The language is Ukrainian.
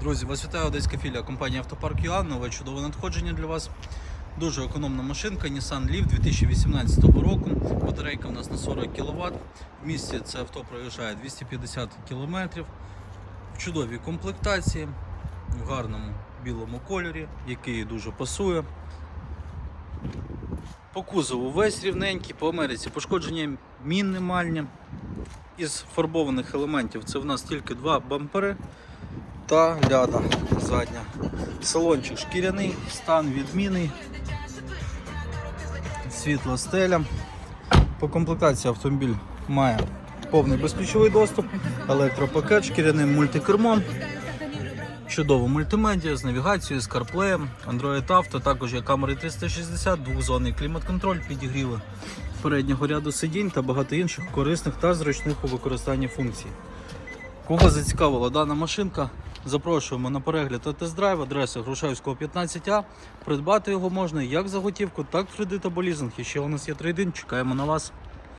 Друзі, вас вітає одеська філія компанії Автопарк ЮА. Нове чудове надходження для вас. Дуже економна машинка Nissan Leaf 2018 року. Батарейка у нас на 40 кВт. В місті це авто проїжджає 250 км. В чудовій комплектації, в гарному білому кольорі, який дуже пасує. По кузову весь рівненький, по Америці пошкодження мінімальні. Із фарбованих елементів це в нас тільки два бампери та ляда задня. Салончик шкіряний, стан відмінний, світла стеля. По комплектації автомобіль має повний безключовий доступ, електропакет, шкіряним мультикермом, чудову мультимедіа з навігацією, з CarPlay, Android Auto, також є камери 360, двохзонний клімат-контроль, підігріви переднього ряду сидінь та багато інших корисних та зручних у використанні функцій. Кого зацікавила дана машинка, запрошуємо на перегляд та тест-драйв адреси Грушевського 15А. Придбати його можна як за готівку, так і кредит або. І ще у нас є трейдинг. чекаємо на вас.